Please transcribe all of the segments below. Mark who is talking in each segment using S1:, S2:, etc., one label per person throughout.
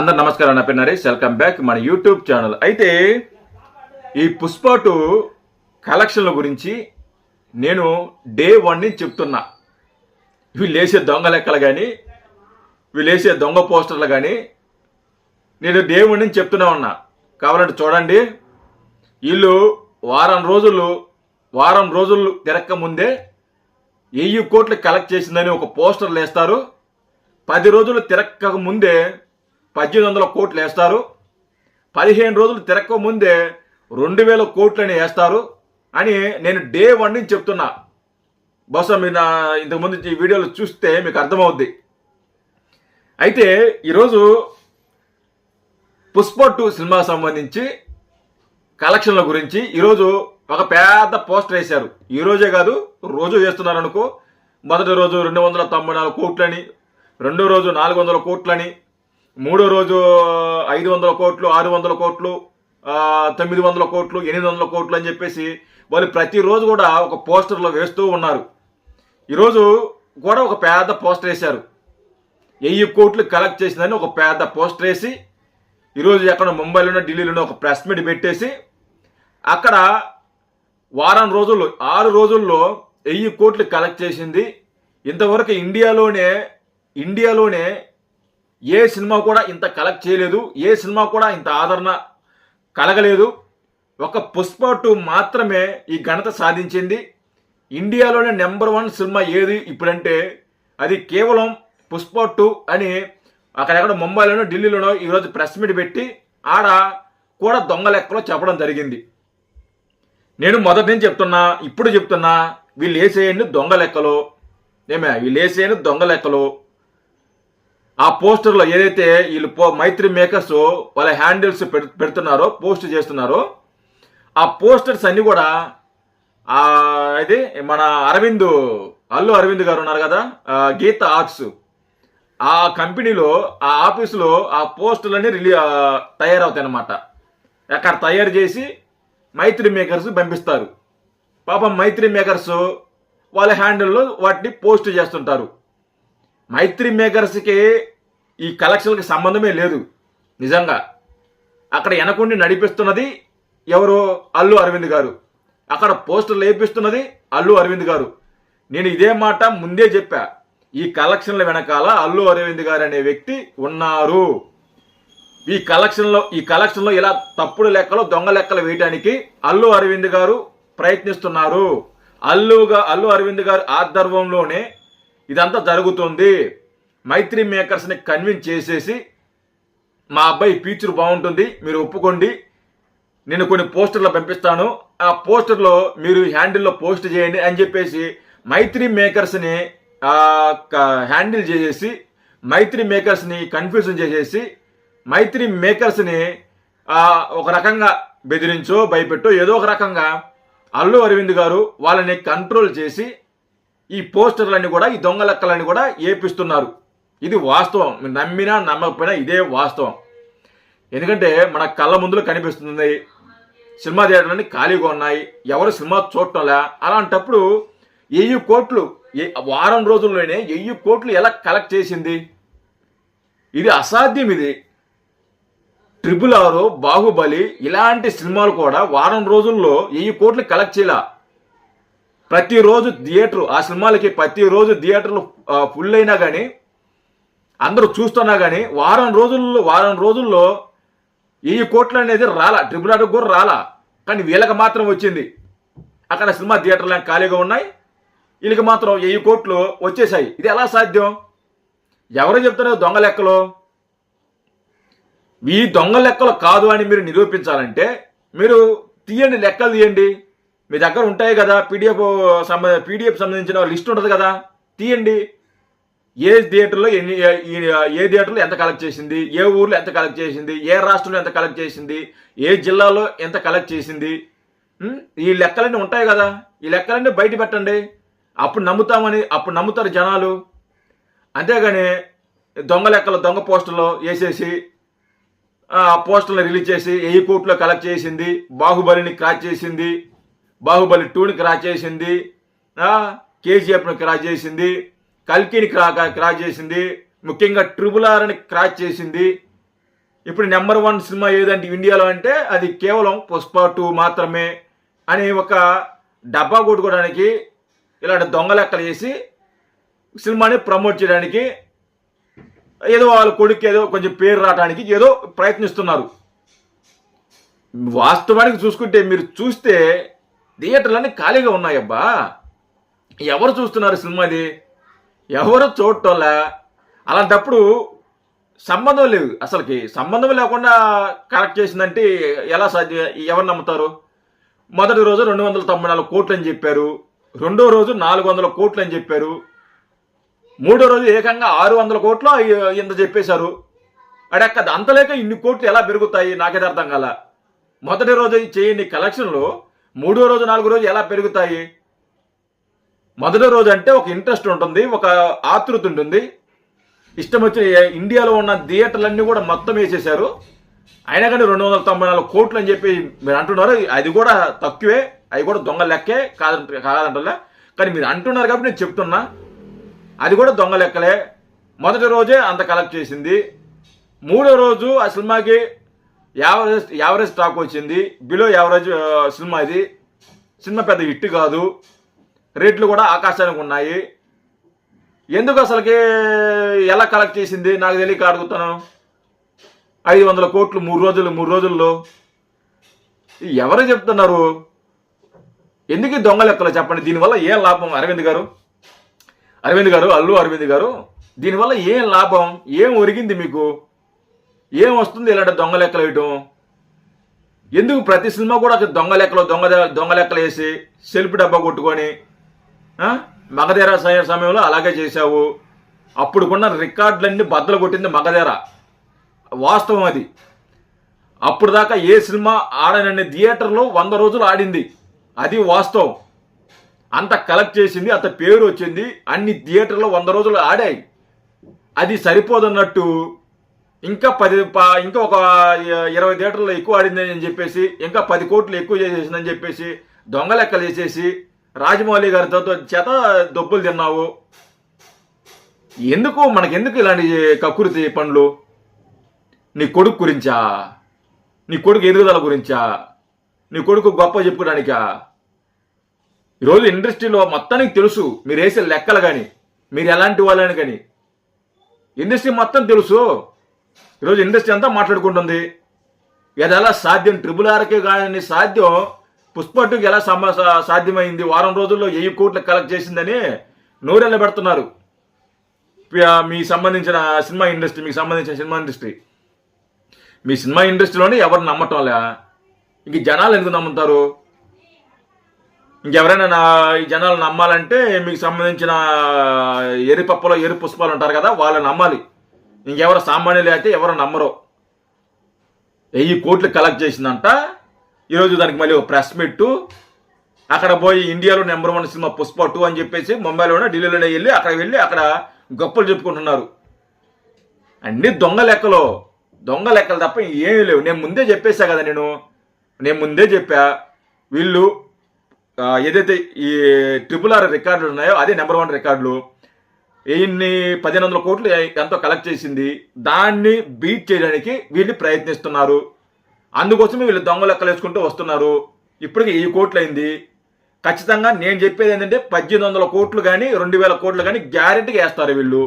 S1: అందరు నమస్కారం నా పేరు నరేష్. వెల్కమ్ బ్యాక్ మన యూట్యూబ్ ఛానల్ అయితే ఈ పుష్ప టూ కలెక్షన్ల గురించి నేను డే వన్ నుంచి చెప్తున్నా. వీళ్ళు వేసే దొంగ లెక్కలు కానీ వీళ్ళు వేసే దొంగ పోస్టర్లు కానీ నేను డే వన్ నుంచి చెప్తూనే ఉన్నా. కావాలంటే చూడండి. వీళ్ళు వారం రోజులు వారం రోజులు తిరక్క ముందే వెయ్యి కోట్లు కలెక్ట్ చేసిందని ఒక పోస్టర్లు వేస్తారు పది రోజులు తిరక్క ముందే పద్దెనిమిది వందల కోట్లు వేస్తారు. పదిహేను రోజులు తిరక్క ముందే రెండు వేల కోట్లని వేస్తారు అని నేను డే వన్ నుంచి చెప్తున్నా. బహుశా మీరు నా ఇంతకుముందు ఈ వీడియోలు చూస్తే మీకు అర్థమవుద్ది. అయితే ఈరోజు పుష్ప టూ సినిమా సంబంధించి కలెక్షన్ల గురించి ఈరోజు ఒక పెద్ద పోస్టర్ వేశారు. ఈ రోజే కాదు రోజు వేస్తున్నారు అనుకో మొదటి రోజు రెండు వందల తొంభై నాలుగు కోట్లని రెండో రోజు నాలుగు వందల కోట్లని మూడో రోజు ఐదు వందల కోట్లు ఆరు వందల కోట్లు తొమ్మిది వందల కోట్లు ఎనిమిది వందల కోట్లు అని చెప్పేసి వాళ్ళు ప్రతిరోజు కూడా ఒక పోస్టర్లో వేస్తూ ఉన్నారు. ఈరోజు కూడా ఒక పెద్ద పోస్టర్ వేశారు. వెయ్యి కోట్లు కలెక్ట్ చేసిందని ఒక పెద్ద పోస్టర్ వేసి ఈరోజు ఎక్కడ ముంబైలోనో ఢిల్లీలోనో ఒక ప్రెస్ మీట్ పెట్టేసి అక్కడ వారం రోజుల్లో ఆరు రోజుల్లో వెయ్యి కోట్లు కలెక్ట్ చేసింది. ఇంతవరకు ఇండియాలోనే ఇండియాలోనే ఏ సినిమా కూడా ఇంత కలెక్ట్ చేయలేదు ఏ సినిమా కూడా ఇంత ఆదరణ కలగలేదు. ఒక పుష్ప టూ మాత్రమే ఈ ఘనత సాధించింది. ఇండియాలోనే నెంబర్ వన్ సినిమా ఏది ఇప్పుడంటే అది కేవలం పుష్ప టూ అని అక్కడెక్కడ ముంబైలోనో ఢిల్లీలోనో ఈరోజు ప్రెస్ మీట్ పెట్టి ఆడ కూడా దొంగ లెక్కలో చెప్పడం జరిగింది. నేను మొదటి నుంచి చెప్తున్నా ఇప్పుడు చెప్తున్నా వీళ్ళు వేసేయండి దొంగ లెక్కలు. ఏమే వీళ్ళు వేసేయండి దొంగ లెక్కలు. ఆ పోస్టర్లో ఏదైతే వీళ్ళు పో మైత్రి మేకర్స్ వాళ్ళ హ్యాండిల్స్ పెడుతున్నారో పోస్ట్ చేస్తున్నారో ఆ పోస్టర్స్ అన్నీ కూడా ఆ ఇది మన అరవింద్ అల్లు అరవింద్ గారు ఉన్నారు కదా గీత ఆర్ట్స్ ఆ కంపెనీలో ఆ ఆఫీసులో ఆ పోస్టులన్నీ రిలీ తయారవుతాయి అన్నమాట అక్కడ తయారు చేసి మైత్రి మేకర్స్ పంపిస్తారు. పాపం మైత్రి మేకర్స్ వాళ్ళ హ్యాండిల్లో వాటిని పోస్ట్ చేస్తుంటారు. మైత్రి మేకర్స్కి ఈ కలెక్షన్కి సంబంధమే లేదు. నిజంగా. అక్కడ వెనకుండి నడిపిస్తున్నది ఎవరు అల్లు అరవింద్ గారు. అక్కడ పోస్టర్లు వేపిస్తున్నది అల్లు అరవింద్ గారు. నేను ఇదే మాట ముందే చెప్పా. ఈ కలెక్షన్ల వెనకాల అల్లు అరవింద్ గారు అనే వ్యక్తి ఉన్నారు. ఈ కలెక్షన్లో ఈ కలెక్షన్లో ఇలా తప్పుడు లెక్కలు దొంగ లెక్కలు వేయడానికి అల్లు అరవింద్ గారు ప్రయత్నిస్తున్నారు. అల్లుగా అల్లు అరవింద్ గారు ఆధ్వర్యంలోనే ఇదంతా జరుగుతుంది. మైత్రి మేకర్స్ని కన్విన్స్ చేసేసి మా అబ్బాయి ఫ్యూచర్ బాగుంటుంది మీరు ఒప్పుకోండి నేను కొన్ని పోస్టర్లు పంపిస్తాను ఆ పోస్టర్లో మీరు హ్యాండిల్లో పోస్ట్ చేయండి అని చెప్పేసి మైత్రి మేకర్స్ని హ్యాండిల్ చేసేసి మైత్రి మేకర్స్ని కన్ఫ్యూజన్ చేసేసి మైత్రి మేకర్స్ని ఒక రకంగా బెదిరించో భయపెట్టో ఏదో ఒక రకంగా అల్లు అరవింద్ గారు వాళ్ళని కంట్రోల్ చేసి ఈ పోస్టర్లన్నీ కూడా ఈ దొంగ లెక్కలన్నీ కూడా ఏపిస్తున్నారు. ఇది వాస్తవం. మీరు నమ్మినా నమ్మకపోయినా ఇదే వాస్తవం. ఎందుకంటే మన కళ్ళ ముందులో కనిపిస్తుంది. సినిమా థియేటర్లన్నీ ఖాళీగా ఉన్నాయి. ఎవరు సినిమా చూడటంలే? అలాంటప్పుడు వెయ్యి కోట్లు ఏ- వారం రోజుల్లోనే వెయ్యి కోట్లు ఎలా కలెక్ట్ చేసింది? ఇది అసాధ్యం ఇది. ట్రిపుల్ ఆరు బాహుబలి ఇలాంటి సినిమాలు కూడా వారం రోజుల్లో వెయ్యి కోట్లు కలెక్ట్ చేయాల. ప్రతిరోజు థియేటర్ ఆ సినిమాలకి ప్రతిరోజు థియేటర్లు ఫుల్ అయినా కానీ అందరూ చూస్తున్నా కానీ వారం రోజుల్లో వారం రోజుల్లో వెయ్యి కోట్లు అనేది రాలా. ట్రిపుల్ ఆర్ కూడా రాలా. కానీ వీళ్ళకి మాత్రం వచ్చింది. అక్కడ సినిమా థియేటర్లు ఖాళీగా ఉన్నాయి? వీళ్ళకి మాత్రం వెయ్యి కోట్లు వచ్చేసాయి. ఇది ఎలా సాధ్యం? ఎవరు చెప్తున్నారు దొంగ లెక్కలు? ఈ దొంగ లెక్కలు కాదు అని మీరు నిరూపించాలంటే మీరు తీయండి లెక్కలు తీయండి. మీ దగ్గర ఉంటాయి కదా పీడిఎఫ్ సంబంధ పీడిఎఫ్ సంబంధించిన లిస్ట్ ఉంటుంది కదా? తీయండి. ఏ థియేటర్లో ఎన్ని ఏ- థియేటర్లో ఎంత కలెక్ట్ చేసింది? ఏ ఊర్లో ఎంత కలెక్ట్ చేసింది? ఏ రాష్ట్రంలో ఎంత కలెక్ట్ చేసింది? ఏ జిల్లాలో ఎంత కలెక్ట్ చేసింది? ఈ లెక్కలన్నీ ఉంటాయి కదా? ఈ లెక్కలన్నీ బయట పెట్టండి. అప్పుడు నమ్ముతామని అప్పుడు నమ్ముతారు జనాలు. అంతేగాని దొంగ లెక్కలు దొంగ పోస్టుల్లో వేసేసి ఆ పోస్టర్లు రిలీజ్ చేసి వెయ్యి కోర్టులో కలెక్ట్ చేసింది? బాహుబలిని క్రాచ్ చేసింది? బాహుబలి టూని క్రాచ్ చేసింది. కేజీఎఫ్ని క్రా చేసింది. కల్కిని క్రా క్రాస్ చేసింది. ముఖ్యంగా ట్రిపుల్ ఆర్ని క్రాచ్ చేసింది. ఇప్పుడు నెంబర్ వన్ సినిమా ఏదంటే ఇండియాలో అంటే అది కేవలం పుష్ప టూ మాత్రమే అని ఒక డబ్బా కొట్టుకోవడానికి ఇలాంటి దొంగ లెక్కలు వేసి సినిమాని ప్రమోట్ చేయడానికి ఏదో వాళ్ళ కొడుకు ఏదో కొంచెం పేరు రావడానికి ఏదో ప్రయత్నిస్తున్నారు. వాస్తవానికి చూసుకుంటే మీరు చూస్తే థియేటర్లన్నీ ఖాళీగా ఉన్నాయబ్బా. ఎవరు చూస్తున్నారు సినిమాది? ఎవరు చూడటంలా? అలాంటప్పుడు సంబంధం లేదు. అసలుకి సంబంధం లేకుండా కరెక్ట్ చేసిందంటే ఎలా సాధ్యం? ఎవరు నమ్ముతారు? మొదటి రోజు రెండు వందల తొంభై నాలుగు కోట్లు అని చెప్పారు. రెండో రోజు నాలుగు వందల కోట్లు అని చెప్పారు. మూడో రోజు ఏకంగా ఆరు వందల కోట్లు ఇంత చెప్పేశారు. అడక్క అంతలేక ఇన్ని కోట్లు ఎలా పెరుగుతాయి? నాకేది అర్థం కాల. మొదటి రోజు చేయని కలెక్షన్లు మూడో రోజు నాలుగో రోజు ఎలా పెరుగుతాయి? మొదటి రోజు అంటే ఒక ఇంట్రెస్ట్ ఉంటుంది ఒక ఆతృత ఉంటుంది. ఇష్టం వచ్చి ఇండియాలో ఉన్న థియేటర్లన్నీ కూడా మొత్తం వేసేశారు. అయినా కానీ రెండు వందల తొంభై నాలుగు కోట్లు అని చెప్పి మీరు అంటున్నారు అది కూడా తక్కువే అది కూడా దొంగ లెక్కే కాదంట కాదంటలే. కానీ మీరు అంటున్నారు కాబట్టి నేను చెప్తున్నా అది కూడా దొంగ లెక్కలే. మొదటి రోజే అంత కలెక్ట్ చేసింది. మూడో రోజు ఆ సినిమాకి యావరేజ్ యావరేజ్ స్టాక్ వచ్చింది. బిలో యావరేజ్ సినిమా ఇది. సినిమా పెద్ద హిట్ కాదు. రేట్లు కూడా ఆకాశానికి ఉన్నాయి. ఎందుకు అసలుకి ఎలా కలెక్ట్ చేసింది? నాకు తెలియక అడుగుతాను. ఐదు వందల కోట్లు మూడు రోజులు మూడు రోజుల్లో. ఎవరు చెప్తున్నారు? ఎందుకు దొంగ లెక్కలు చెప్పండి? దీనివల్ల ఏం లాభం? అరవింద్ గారు? అరవింద్ గారు అల్లు అరవింద్ గారు దీనివల్ల ఏం లాభం? ఏం ఒరిగింది మీకు? ఏం వస్తుంది ఇలాంటి దొంగ లెక్కలు వేయటం ఎందుకు ప్రతి సినిమా కూడా దొంగ లెక్కలు దొంగ దొంగ లెక్కలు వేసి సెల్ఫ్ డబ్బా కొట్టుకొని ఆ? మగధేర సమయంలో అలాగే చేశావు. అప్పుడుకున్న రికార్డులన్నీ బద్దలు కొట్టింది మగధేర. వాస్తవం అది. అప్పుడు దాకా ఏ సినిమా ఆడనని థియేటర్లో వంద రోజులు ఆడింది. అది వాస్తవం. అంత కలెక్ట్ చేసింది అంత పేరు వచ్చింది అన్ని థియేటర్లో వంద రోజులు ఆడాయి. అది సరిపోదన్నట్టు ఇంకా పది ప- ఇంకా ఒక ఇరవై థియేటర్లు ఎక్కువ ఆడిందని అని చెప్పేసి ఇంకా పది కోట్లు ఎక్కువ చేసేసిందని చెప్పేసి దొంగ లెక్కలు వేసేసి రాజమౌళి గారితో చేత దొబ్బులు తిన్నావు. ఎందుకు మనకెందుకు ఇలాంటి కక్కురితి పనులు? నీ కొడుకు గురించా? నీ కొడుకు ఎదుగుదల గురించా? నీ కొడుకు గొప్ప చెప్పుకోవడానికా? ఈరోజు ఇండస్ట్రీలో మొత్తానికి తెలుసు మీరు వేసే లెక్కలు కానీ మీరు ఎలాంటి వాళ్ళని కానీ ఇండస్ట్రీ మొత్తం తెలుసు. ఈరోజు ఇండస్ట్రీ అంతా మాట్లాడుకుంటుంది. ఇది ఎలా సాధ్యం ట్రిపుల్ ఆర్కే కానీ సాధ్యం పుష్పట్టుకి ఎలా సమ సాధ్యమైంది? వారం రోజుల్లో వెయ్యి కోట్లు కలెక్ట్ చేసిందని నూరెళ్ళ పెడుతున్నారు. మీకు మీ సంబంధించిన సినిమా ఇండస్ట్రీ మీకు సంబంధించిన సినిమా ఇండస్ట్రీ. మీ సినిమా ఇండస్ట్రీలోనే ఎవరు నమ్మటంలే ఇంక జనాలు ఎందుకు నమ్ముతారు? ఇంకెవరైనా నా ఈ జనాలు నమ్మాలంటే మీకు సంబంధించిన ఎరి పప్పులో పుష్పాలు ఉంటారు కదా వాళ్ళని నమ్మాలి. ఇంకెవరు సామాన్యులు అయితే ఎవరు నమ్మరు. వెయ్యి కోట్లు కలెక్ట్ చేసిందంట. ఈరోజు దానికి మళ్ళీ ఒక ప్రెస్ మీట్ అక్కడ పోయి ఇండియాలో నెంబర్ వన్ సినిమా పుష్ప టూ అని చెప్పేసి ముంబైలోనే ఢిల్లీలోనే వెళ్ళి అక్కడ వెళ్ళి అక్కడ గొప్పలు చెప్పుకుంటున్నారు. అన్ని దొంగ లెక్కలు. దొంగ లెక్కలు తప్ప ఏమీ లేవు. నేను ముందే చెప్పేశా కదా నేను. నేను ముందే చెప్పా. వీళ్ళు ఏదైతే ఈ ట్రిపుల్ ఆర్ రికార్డులు ఉన్నాయో అదే నెంబర్ వన్ రికార్డులు ఇన్ని పదిహేను వందల కోట్లు ఎంతో కలెక్ట్ చేసింది. దాన్ని బీట్ చేయడానికి వీళ్ళు ప్రయత్నిస్తున్నారు. అందుకోసమే వీళ్ళు దొంగ లెక్కలు వేసుకుంటూ వస్తున్నారు. ఇప్పటికి ఈ కోట్లు అయింది ఖచ్చితంగా నేను చెప్పేది ఏంటంటే పద్దెనిమిది వందల కోట్లు కానీ రెండు వేల కోట్లు కానీ గ్యారెంటీగా వేస్తారు వీళ్ళు.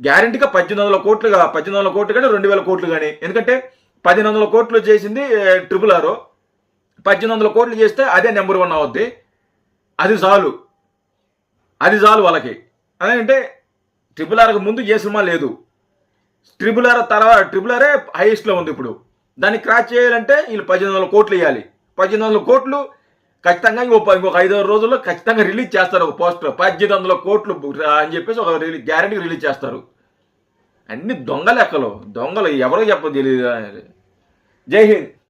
S1: గ్యారెంటీగా పద్దెనిమిది వందల కోట్లుగా పద్దెనిమిది వందల కోట్లు కానీ రెండు వేల కోట్లు కానీ ఎందుకంటే పదిహేను వందల కోట్లు చేసింది ట్రిపుల్ ఆరు పద్దెనిమిది వందల కోట్లు చేస్తే అదే నెంబర్ వన్ అవుద్ది. అది చాలు. అది చాలు వాళ్ళకి. అదేంటే ట్రిపుల్ ఆర్కి ముందు ఏ సినిమా లేదు. ట్రిపుల్ ఆర్ తర్వాత ట్రిపుల్ ఆరే హైయెస్ట్లో ఉంది ఇప్పుడు. దాన్ని క్రాచ్ చేయాలంటే వీళ్ళు పద్దెనిమిది వందల కోట్లు వేయాలి. పద్దెనిమిది వందల కోట్లు ఖచ్చితంగా ఇంకో ఇంకొక ఐదు రోజుల్లో ఖచ్చితంగా రిలీజ్ చేస్తారు ఒక పోస్టర్ పద్దెనిమిది వందల కోట్లు అని చెప్పేసి ఒక రిలీజ్ గ్యారంటీ రిలీజ్ చేస్తారు. అన్ని దొంగ లెక్కలు. దొంగలు ఎవరో చెప్పదు తెలియదు జై హింద్.